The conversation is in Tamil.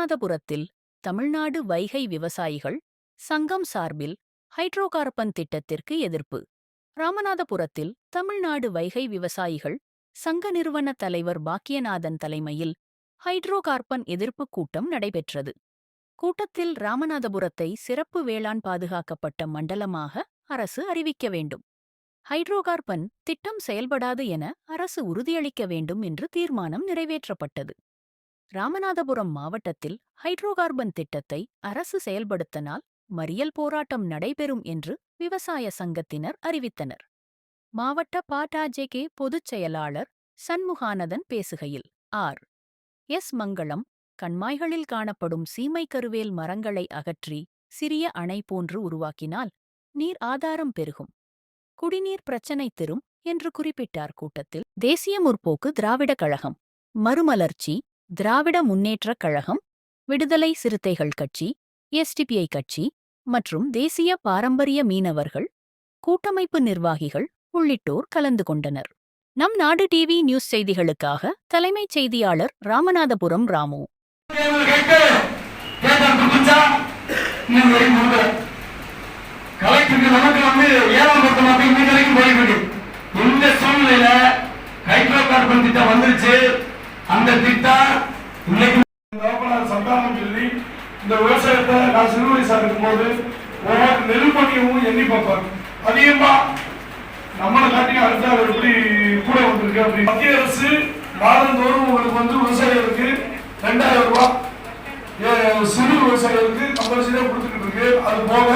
ராமநாதபுரத்தில் தமிழ்நாடு வைகை விவசாயிகள் சங்கம் சார்பில் ஹைட்ரோ கார்பன் திட்டத்திற்கு எதிர்ப்பு. ராமநாதபுரத்தில் தமிழ்நாடு வைகை விவசாயிகள் சங்க நிறுவன தலைவர் பாக்கியநாதன் தலைமையில் ஹைட்ரோ கார்பன் எதிர்ப்பு கூட்டம் நடைபெற்றது. கூட்டத்தில் ராமநாதபுரத்தை சிறப்பு வேளாண் பாதுகாக்கப்பட்ட மண்டலமாக அரசு அறிவிக்க வேண்டும். ஹைட்ரோ கார்பன் திட்டம் செயல்படாது என அரசு உறுதியளிக்க வேண்டும் என்று தீர்மானம் நிறைவேற்றப்பட்டது. ராமநாதபுரம் மாவட்டத்தில் ஹைட்ரோ கார்பன் திட்டத்தை அரசு செயல்படுத்தினால் மறியல் போராட்டம் நடைபெறும் என்று விவசாய சங்கத்தினர் அறிவித்தனர். மாவட்ட பாட்டாஜேகே பொதுச் செயலாளர் சண்முகானதன் பேசுகையில் ஆர். எஸ். மங்களம் கண்மாய்களில் காணப்படும் சீமை கருவேல் மரங்களை அகற்றி சிறிய அணை போன்று உருவாக்கினால் நீர் ஆதாரம் பெருகும். குடிநீர் பிரச்சினை திரும் என்று குறிப்பிட்டார் கூட்டத்தில் தேசிய முற்போக்கு திராவிட கழகம். மறுமலர்ச்சி திராவிட முன்னேற்றக் கழகம் விடுதலை சிறுத்தைகள் கட்சி எஸ்டிபிஐ கட்சி மற்றும் தேசிய பாரம்பரிய மீனவர்கள் கூட்டமைப்பு நிர்வாகிகள் உள்ளிட்டோர் கலந்து கொண்டனர். நம் நாடு டிவி நியூஸ் செய்திகளுக்காக தலைமைச் செய்தியாளர் ராமநாதபுரம் ராமு. கலெக்டருக்கு நமக்கு வந்து ஏழாம் பத்து மட்டும் இந்த சூழ்நிலையில ஹைட்ரோ கார்பன் திட்டம் வந்துருச்சு. அந்த திட்டம் இன்னைக்கு சந்தானம் சொல்லி இந்த விவசாயத்தை நான் சிறு வயசா இருக்கும்போது ஒவ்வொரு நெல் எண்ணி பார்ப்பாங்க அதிகமா நம்மளை காட்டி அடுத்த எப்படி கூட வந்திருக்கு அப்படி மத்திய அரசு மாதந்தோறும் உங்களுக்கு வந்து விவசாயிகளுக்கு ரெண்டாயிரம் ரூபாய் ஏ, சிறு விவசாயிகளுக்கு கம்பல்சரியா கொடுத்துக்கிட்டு இருக்கு. அது போக